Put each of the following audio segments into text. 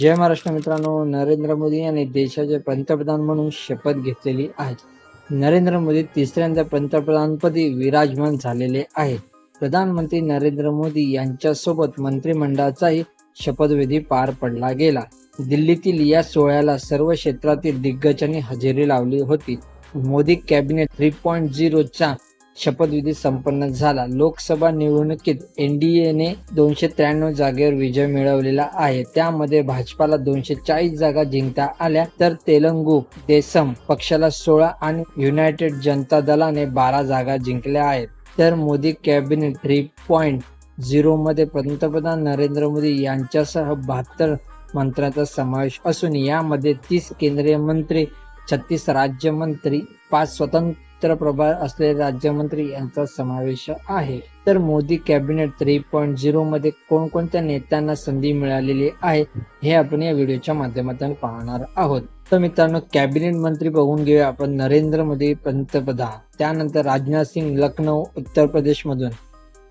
जय महाराष्ट्र मित्रांनो नरेंद्र मोदी यांनी देशाचे पंतप्रधान म्हणून शपथ घेतलेली आहे. नरेंद्र मोदी तिसऱ्यांदा पंतप्रधानपदी विराजमान झालेले आहेत. प्रधानमंत्री नरेंद्र मोदी यांच्यासोबत मंत्रिमंडळाचाही शपथविधी पार पडला गेला. दिल्लीतील या सोहळ्याला सर्व क्षेत्रातील दिग्गजांनी हजेरी लावली होती. मोदी कॅबिनेट थ्री पॉईंट झिरोचा शपथविधी संपन्न झाला. लोकसभा निवडणुकीत एनडीएने दोनशे त्र्याण्णव जागेवर विजय मिळवलेला आहे. त्यामध्ये भाजपाला दोनशे चाळीस जागा जिंकता आल्या तर तेलंगू देसम पक्षाला सोळा आणि युनायटेड जनता दलाने बारा जागा जिंकल्या आहेत. तर Modi cabinet three point zero मध्ये पंतप्रधान नरेंद्र मोदी यांच्यासह बहात्तर मंत्र्यांचा समावेश असून यामध्ये तीस केंद्रीय मंत्री छत्तीस राज्यमंत्री पाच स्वतंत्र प्रभार असलेले राज्यमंत्री यांचा समावेश आहे. तर Modi cabinet three point zero मध्ये कोणकोणत्या नेत्यांना संधी मिळालेली आहे हे आपण या व्हिडिओच्या माध्यमातून पाहणार आहोत. तर मित्रांनो कॅबिनेट मंत्री बघून घेऊया आपण नरेंद्र मोदी पंतप्रधान त्यानंतर राजनाथ सिंग लखनौ उत्तर प्रदेश मधून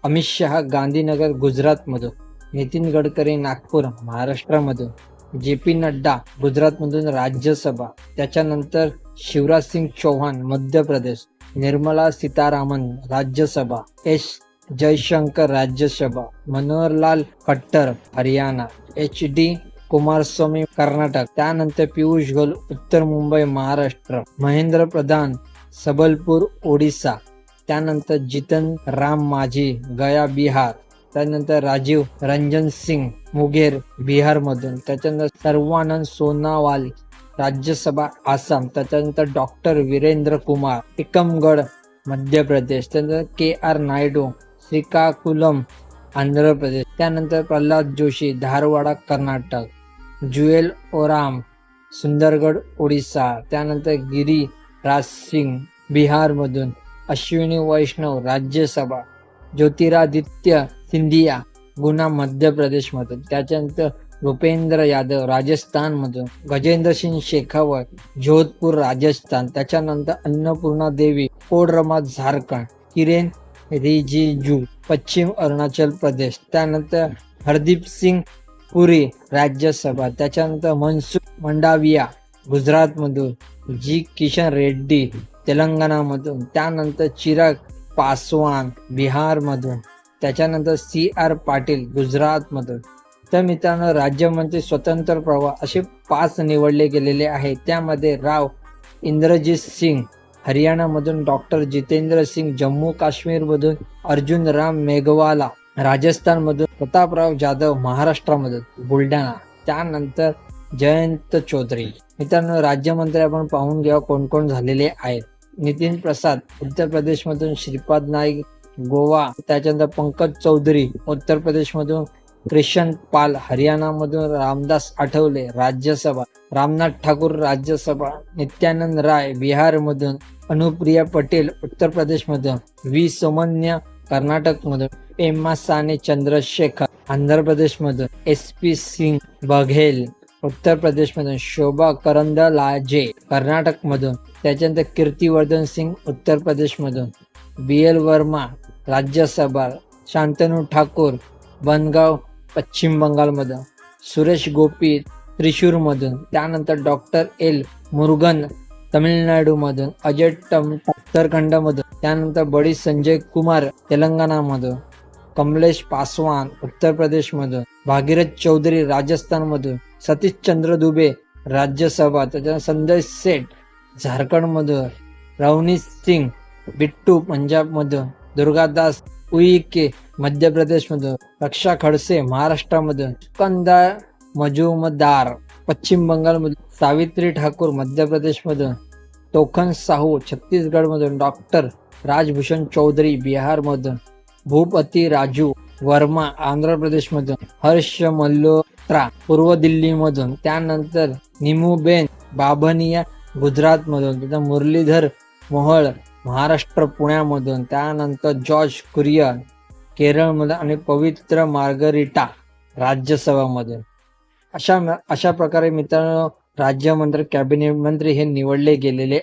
अमित शहा गांधीनगर गुजरात मधून नितीन गडकरी नागपूर महाराष्ट्रामधून जे पी नड्डा गुजरात मधून राज्यसभा त्याच्यानंतर Shivraj Singh Chouhan Madhya Pradesh Nirmala Sitharaman Rajya Sabha S Jaishankar Rajya Sabha Manohar Lal Khattar Haryana H D Kumaraswamy Karnataka त्यानंतर पियुष गोयल उत्तर मुंबई महाराष्ट्र महेंद्र प्रधान सबलपूर ओडिसा त्यानंतर जितन राम माझी गया बिहार त्यानंतर राजीव रंजन सिंग मुगेर बिहार मधून त्याच्यानंतर सर्वानंद सोनावाल राज्यसभा आसाम त्याच्यानंतर डॉक्टर वीरेंद्र कुमार टिकमगड मध्य प्रदेश त्यानंतर के आर नायडू श्रीकाकुलम आंध्र प्रदेश त्यानंतर प्रल्हाद जोशी धारवाडा कर्नाटक जुएल ओराम सुंदरगड ओडिसा त्यानंतर गिरी राज सिंग बिहारमधून अश्विनी वैष्णव राज्यसभा ज्योतिरादित्य सिंधिया गुना मध्य प्रदेशमधून त्याच्यानंतर भूपेंद्र यादव राजस्थान मधून गजेंद्र सिंग शेखावत जोधपूर राजस्थान. त्याच्यानंतर अन्नपूर्णा देवी कोडरमा झारखंड. किरेन रिजिजू पश्चिम अरुणाचल प्रदेश. त्यानंतर हरदीप सिंग पुरी राज्यसभा. त्याच्यानंतर मनसुख मंडाविया गुजरात मधून जी किशन रेड्डी तेलंगणा मधून त्यानंतर चिराग पासवान बिहार मधून त्याच्यानंतर सी आर पाटील गुजरात मधून तर मित्रांनो राज्यमंत्री स्वतंत्र प्रवाह असे पाच निवडले गेलेले आहेत. त्यामध्ये राव इंद्रजीत सिंग हरियाणामधून डॉक्टर जितेंद्र सिंग जम्मू काश्मीर मधून अर्जुन राम मेघवाला राजस्थान मधून प्रतापराव जाधव महाराष्ट्रामधून बुलढाणा त्यानंतर जयंत चौधरी. मित्रांनो राज्यमंत्री आपण पाहून घ्या कोण कोण झालेले आहेत. नितीन प्रसाद उत्तर प्रदेश मधून श्रीपाद नाईक गोवा त्याच्यानंतर पंकज चौधरी उत्तर प्रदेश मधून क्रिशन पाल हरियाणामधून रामदास आठवले राज्यसभा रामनाथ ठाकूर राज्यसभा नित्यानंद राय बिहार मधून अनुप्रिया पटेल उत्तर प्रदेश मधून व्ही सोमन्य कर्नाटक मधून एम्मा साने चंद्रशेखर आंध्र प्रदेश मधून एस पी सिंग बघेल उत्तर प्रदेश मधून शोभा करंदलाजे कर्नाटक मधून त्याच्यानंतर कीर्तिवर्धन सिंग उत्तर प्रदेश मधून बी एल वर्मा राज्यसभा शांतनू ठाकूर बनगाव पश्चिम बंगालमधून सुरेश गोपी त्रिशूरमधून त्यानंतर डॉक्टर एल मुरुगन तमिळनाडूमधून अजय टम उत्तरखंडमधून त्यानंतर बडी संजय कुमार तेलंगणामधून कमलेश पासवान उत्तर प्रदेशमधून भागीरथ चौधरी राजस्थानमधून सतीश चंद्र दुबे राज्यसभा त्याच्यानंतर संजय सेठ झारखंडमधून रवनीत सिंग बिट्टू पंजाबमधून दुर्गादास उईके मध्य प्रदेश मधून रक्षा खडसे महाराष्ट्रामधून कंदा मजुमदार पश्चिम बंगाल मधून सावित्री ठाकूर मध्य प्रदेश मधून तोखन साहू छत्तीसगड मधून डॉक्टर राजभूषण चौधरी बिहार मधून भूपती राजू वर्मा आंध्र प्रदेश मधून हर्ष मल्होत्रा पूर्व दिल्ली मधून त्यानंतर निमूबेन बाबनिया गुजरात मधून त्यानंतर मुरलीधर मोहळ महाराष्ट्र पुण्यामधून त्यानंतर जॉर्ज कुरियन केरळमध्ये आणि पवित्र मार्गरिटा राज्यसभामध्ये. अशा अशा प्रकारे मित्रांनो राज्यमंत्री कॅबिनेट मंत्री हे निवडले गेलेले